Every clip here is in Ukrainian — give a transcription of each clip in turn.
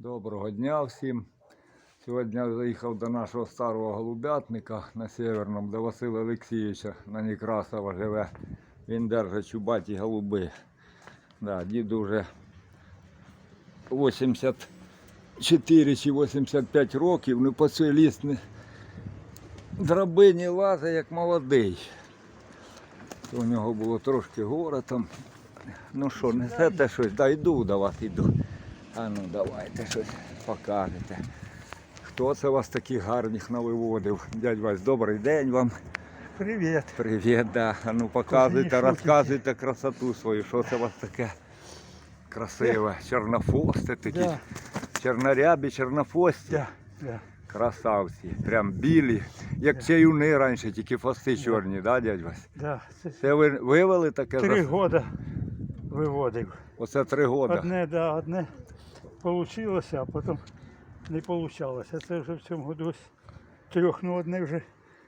Доброго дня всім. Сьогодні я заїхав до нашого старого голубятника на Северному, де Василя Олексійовича на Некрасова живе. Він держить чубаті голуби. Да, діду вже 84 чи 85 років, ну по цій лісні драбині лазить як молодий. У нього було трошки гора там. Ну що, несете щось? Да, йду до вас, йду. А ну давайте щось покажете. Хто це вас таких гарних навиводив? Дядь Вась, добрий день вам. Привіт. Привіт, да. А ну показуйте, розказуйте красоту свою. Що це у вас таке красиве? Чорнофости такі. Да, Чорнорябі, чорнофості. да, да. Красавці. Прям білі. Як чаюни раніше, тільки фости чорні, да, дядь Вась? да. Це Це ви вивели таке? три за- роки виводив. Оце три роки. Одне, да, одне вийшло, а потім не вийшло. Це вже в цьому году з трьох, ну одне вже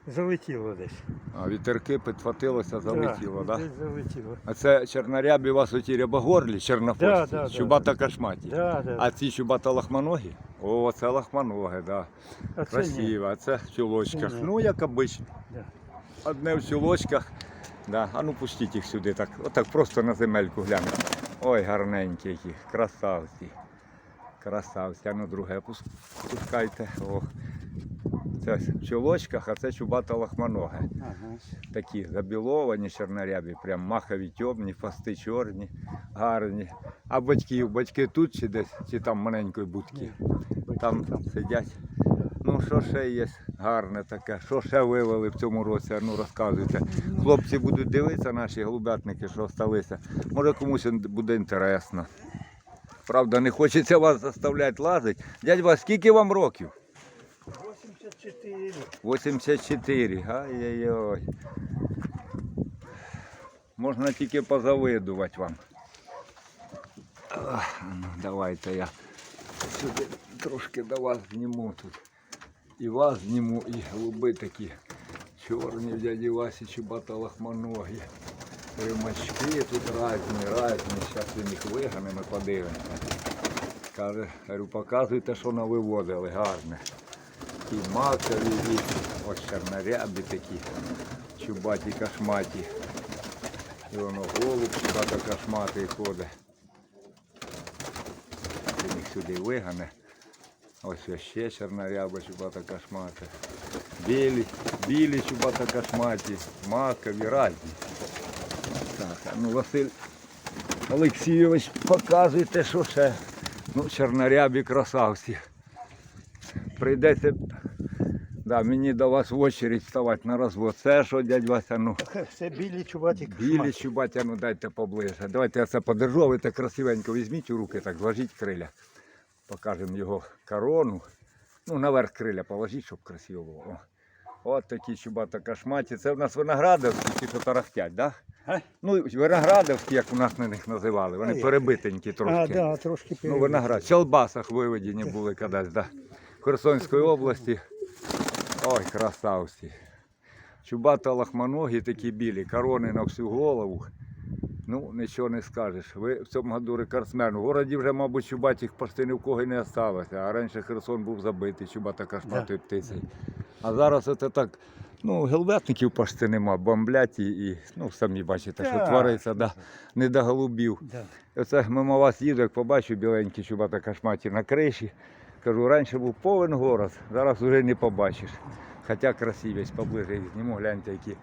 залетіло десь. А вітерки підхватилося, залетіло, так? Да? Десь залетіло. А це чорнорябі у вас оті рябогорлі, чорнофості, Да, да, да, чубата кашматі. Да, да. А ці чубата лахманогі? О, це лахманоги, да. а. Красиво, а це в чулочках. Це. Ну, як обично. Да. Одне в чулочках. Да. А ну пустіть їх сюди, так. Отак просто на земельку гляньте. Ой, гарненькі які, красавці. Красавці. А ну друге пускайте. О. Це в чулочках, а це чубата лахманоги. Ага. такі забіловані чорнорябі, прям махові темні, фасти чорні, гарні. А батьки, батьки тут чи десь, чи там маленької будки? Там, сидять. Що ще є гарне таке? Що ще вивели в цьому році? Ну розказуйте. Хлопці будуть дивитися, наші голубятники, що залишилися. Може комусь буде інтересно. Правда, не хочеться вас заставляти лазити. Дядь Вас, скільки вам років? 84. 84. Ай-яй-яй. Можна тільки позавидувати вам. Ну, давайте я сюди трошки до вас зніму тут. І вас зніму, і голуби такі чорні в дяді Васі чубата лахманогі. Римачки тут різні, різні. Зараз він їх вигане, ми подивимося. Каже, говорю, показуйте, що навиводили, гарне. І макові, і ось чорнорябі такі, чубаті кашматі. І воно голуб чубата кашматий ходить. Він їх сюди вигане. Ось ще чорноряба чубата кашмата. Білі, білі чубата кашматі, макові, разні. Так, а ну Василь Олексійович, показуйте, що ще. Ну, чорнорябі красавці. Прийдеться да, мені до вас в очередь ставати на розвод. Це що, дядь Вася, ну, Це білі чубаті білі кошмаки. чубатя, ну дайте поближе. Давайте я це подержу, ви так красивенько візьміть у руки, так зложіть криля. Покажемо його корону. Ну, наверх криля положіть, щоб красиво було. О. От такі чубата кашматі. Це в нас виноградовські, ті, що тарахтять, да? Ну, виноградовські, як у нас на них називали. Вони А, перебитенькі трошки. А, да, трошки Ну, виноград. В Челбасах виведені були кудись, да. В Херсонської області. Ой, красавці. Чубата лахманогі такі білі, корони на всю голову. Ну, нічого не скажеш. Ви в цьому году рекордсмен. У городі вже, мабуть, чубатих почти ні в кого й не залишилося. А раніше Херсон був забитий чубата кашпатою птицею. А зараз це так, ну, гелветників почти нема, бомблять і, і ну, самі бачите, що твориться, да. не до голубів. Да. Оце мимо вас їду, як побачу біленькі чубата кашматі на криші. Кажу, раніше був повен город, зараз вже не побачиш. Хоча красивість поближе їх зніму, гляньте, які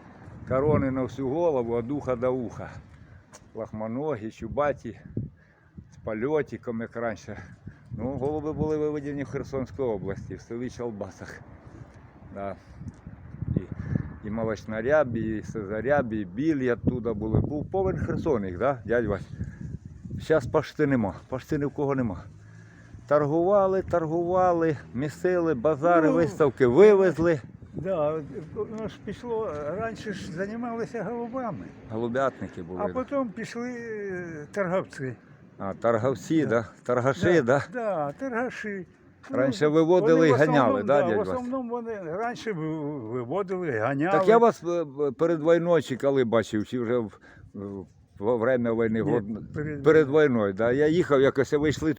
корони на всю голову, від уха до уха. Лахманогі, чубаті, з польотиком, як раніше. Ну, голуби були виведені в Херсонській області, в селі Чалбасах. Да. І, і молочнорябі, і сизарябі, і білі оттуда були. Був повен Херсон їх, да, дядь Вась? Зараз пашти нема, пашти ні в кого нема. Торгували, торгували, місили, базари, Ну, виставки вивезли. Да, воно ж пішло, раніше ж займалися голубами, Голубятники були. а потім пішли е, торговці. А, торговці, да. Да. торгаші, да. Да, торгаші. Ну, Раніше виводили вони і в ганяли, основному, да, да, дядь В Вась? основному вони раніше ви- виводили, ганяли. Так я вас е, е, перед війною чи коли бачив, чи вже в, в- во время війни, Ні, год- перед- перед війною. Да. Я їхав, якось вийшли